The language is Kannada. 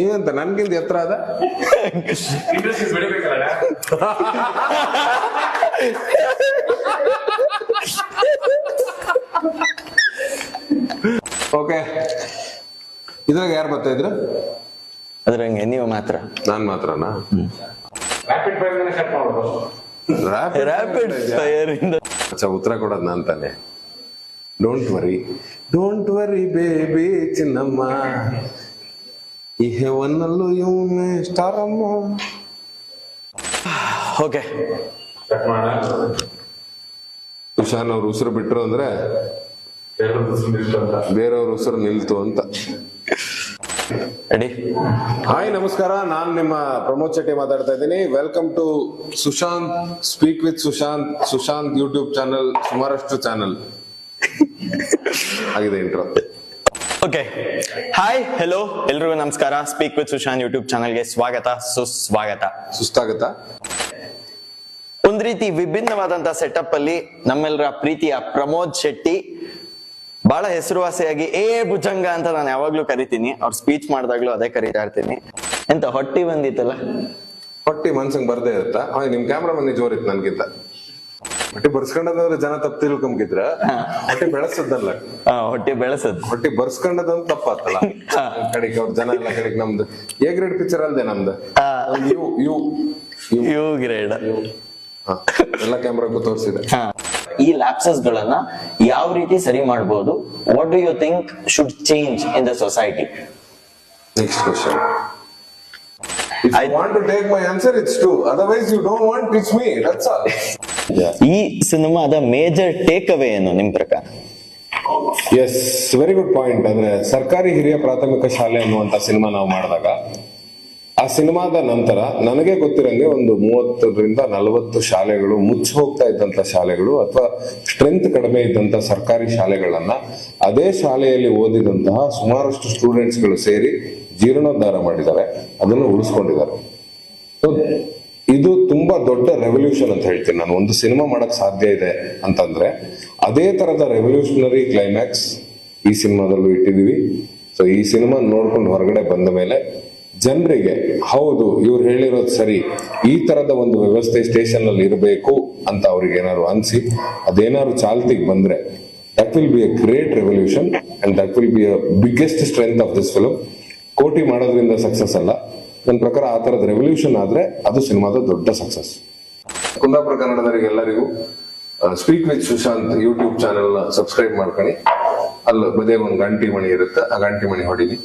ಏನಂತ ನನ್ಗಿಂತ ಎತ್ತರ ಅದ? ಓಕೆ ಇದ್ರಾಗ ಯಾರು ಬರ್ತಾ ಇದ್ರು? ಅದ್ರಂಗೆ ನೀವು ಮಾತ್ರ. ನಾನ್ ಮಾತ್ರನಾ? ರ್ಯಾಪಿಡ್ ಫೈರ್ ಇಂದ. ಅಚ್ಚಾ ಉತ್ತರ ಕೊಡೋದು ನಾನ್ ತಾನೆ. Don't worry don't worry baby Chinnamma. ಈ ಹೆವನ್ನಲ್ಲೂ ಇವನೇ ಸ್ಟಾರ್ ಅಮ್ಮ ಓಕೆ ತುಷಾನ್ ಅವ್ರ ಉಸಿರು ಬಿಟ್ರು ಅಂದ್ರೆ ಎರಡು ಸುಂದಿರ್ತು ಅಂತ. ಬೇರೆಯವ್ರ ಉಸಿರು ನಿಲ್ತು ಅಂತ. ರೆಡಿ ಹಾಯ್ ನಮಸ್ಕಾರ. ನಾನ್ ನಿಮ್ಮ ಪ್ರಮೋದ್ ಶೆಟ್ಟಿ ಮಾತಾಡ್ತಾ ಇದ್ದೀನಿ. Welcome to Sushant speak with Sushant Sushant YouTube channel ಸುಮಾರಷ್ಟು ಚಾನಲ್ ಆಗಿದೆ ಇಂಟ್ರೋ ಓಕೆ ಹಾಯ್ ಹೆಲೋ ಎಲ್ರಿಗೂ ನಮಸ್ಕಾರ. ಸ್ಪೀಕ್ ವಿತ್ ಸುಶಾನ್ ಯೂಟ್ಯೂಬ್ ಚಾನಲ್ಗೆ ಸ್ವಾಗತ. ಸುಸ್ವಾಗತ. ಸುಸ್ವಾಗತ ಒಂದ್ ರೀತಿ ವಿಭಿನ್ನವಾದಂತ ಸೆಟಪ್ ಅಲ್ಲಿ ನಮ್ಮೆಲ್ಲರ ಪ್ರೀತಿಯ ಪ್ರಮೋದ್ ಶೆಟ್ಟಿ. ಬಹಳ ಹೆಸರುವಾಸಿಯಾಗಿ ಏ ಭುಜಂಗ ಅಂತ ನಾನು ಯಾವಾಗ್ಲೂ ಕರಿತೀನಿ. ಅವ್ರ ಸ್ಪೀಚ್ ಮಾಡಿದಾಗ್ಲೂ ಅದೇ ಕರೀತಾ ಇರ್ತೀನಿ. ಎಂತ ಹೊಟ್ಟಿ ಬಂದಿತ್ತಲ್ಲ? ಹೊಟ್ಟಿ ಮನ್ಸಂಗ್ ಬರ್ದೇ ಇರುತ್ತಾ? ನಿಮ್ ಕ್ಯಾಮ್ರಾ ಮನೆ ಜೋರಿತ್ತು ನನ್ಗಿಂತ. ಹೊಟ್ಟಿ ಬರ್ಸ್ಕೊಂಡದಂದ್ರೆ ಜನ ತಪ್ಪು ತಿಳ್ಕೊಂಬಿದ್ರ ಹೊಟ್ಟೆ ಬೆಳೆಸದಲ್ಲ ಹೊಟ್ಟೆ ಬೆಳೆಸದ್. ಹೊಟ್ಟೆ ಬರ್ಸ್ಕೊಂಡದಂತ ತಪ್ಪಾತಲ್ಲ. ಕಡೆಗೆ ಅವ್ರ ಜನ ಎಲ್ಲ ಕಡೆಗೆ ನಮ್ದು. ಎ ಗ್ರೇಡ್ ಪಿಕ್ಚರ್ ಅಲ್ದೆ ನಮ್ದು. U U. ಯು. ಗ್ರೇಡ್. ಎಲ್ಲ ಕ್ಯಾಮ್ರಾಕ್ಕೂ ತೋರಿಸಿದೆ. ಈ ಲ್ಯಾಪ್ಸಸ್ ಗಳನ್ನ ಯಾವ ರೀತಿ ಸರಿ ಮಾಡಬಹುದು what do you think should change in the society next question I want to take my my answer, it's true. You you don't want, it's me. That's all. ಈ ಸಿನಿಮಾದ ಮೇಜರ್ ಟೇಕ್ ಅವೇ ಏನು ನಿಮ್ ಪ್ರಕಾರ? ಎಸ್ ವೆರಿ ಗುಡ್ ಪಾಯಿಂಟ್ ಅಂದ್ರೆ ಸರ್ಕಾರಿ ಹಿರಿಯ ಪ್ರಾಥಮಿಕ ಶಾಲೆ ಅನ್ನುವಂತ ಸಿನಿಮಾ ನಾವು ಮಾಡಿದಾಗ ಆ ಸಿನಿಮಾದ ನಂತರ ನನಗೆ ಗೊತ್ತಿರಂಗೆ ಒಂದು ಮೂವತ್ತರಿಂದ ನಲವತ್ತು ಶಾಲೆಗಳು ಮುಚ್ಚಿ ಹೋಗ್ತಾ ಇದ್ದಂತ ಶಾಲೆಗಳು ಅಥವಾ ಸ್ಟ್ರೆಂತ್ ಕಡಿಮೆ ಇದ್ದಂತ ಸರ್ಕಾರಿ ಶಾಲೆಗಳನ್ನ ಅದೇ ಶಾಲೆಯಲ್ಲಿ ಓದಿದಂತಹ ಸುಮಾರಷ್ಟು ಸ್ಟೂಡೆಂಟ್ಸ್ಗಳು ಸೇರಿ ಜೀರ್ಣೋದ್ಧಾರ ಮಾಡಿದ್ದಾರೆ. ಅದನ್ನು ಉಳಿಸ್ಕೊಂಡಿದ್ದಾರೆ. ತುಂಬಾ ದೊಡ್ಡ ರೆವಲ್ಯೂಷನ್ ಅಂತ ಹೇಳ್ತೀನಿ ನಾನು. ಒಂದು ಸಿನಿಮಾ ಮಾಡಕ್ ಸಾಧ್ಯ ಇದೆ ಅಂತಂದ್ರೆ ಅದೇ ತರದ ರೆವಲ್ಯೂಷನರಿ ಕ್ಲೈಮ್ಯಾಕ್ಸ್ ಈ ಸಿನಿಮಾದಲ್ಲೂ ಇಟ್ಟಿದೀವಿ ಸೊ ಈ ಸಿನಿಮಾ ನೋಡ್ಕೊಂಡು ಹೊರಗಡೆ ಬಂದ ಮೇಲೆ ಜನರಿಗೆ, ಹೌದು, ಇವ್ರು ಹೇಳಿರೋದು ಸರಿ, ಈ ತರದ ಒಂದು ವ್ಯವಸ್ಥೆ ಸ್ಟೇಷನ್ ಅಲ್ಲಿ ಇರಬೇಕು ಅಂತ ಅವ್ರಿಗೆ ಏನಾದ್ರು ಅನ್ಸಿ, ಅದೇನಾದ್ರು ಚಾಲ್ತಿಗೆ ಬಂದ್ರೆ that will be a great revolution and that will be a biggest strength of this film crore ಮಾಡೋದ್ರಿಂದ ಸಕ್ಸಸ್ ಅಲ್ಲ. ನನ್ನ ಪ್ರಕಾರ ಆ ತರದ ರೆವಲ್ಯೂಷನ್ ಆದ್ರೆ ಅದು ಸಿನಿಮಾದ ದೊಡ್ಡ ಸಕ್ಸಸ್ ಕುಂದಾಪುರ ಕನ್ನಡದವರಿಗೆ ಎಲ್ಲರಿಗೂ speak with Sushant YouTube channel subscribe ಮಾಡ್ಕೊಳ್ಳಿ. ಅಲ್ಲಿ ಬದೇ ಒಂದು ಗಂಟಿ ಮಣಿ ಇರುತ್ತೆ, ಆ ಗಂಟಿ ಮಣಿ ಹೊಡಿಲಿ.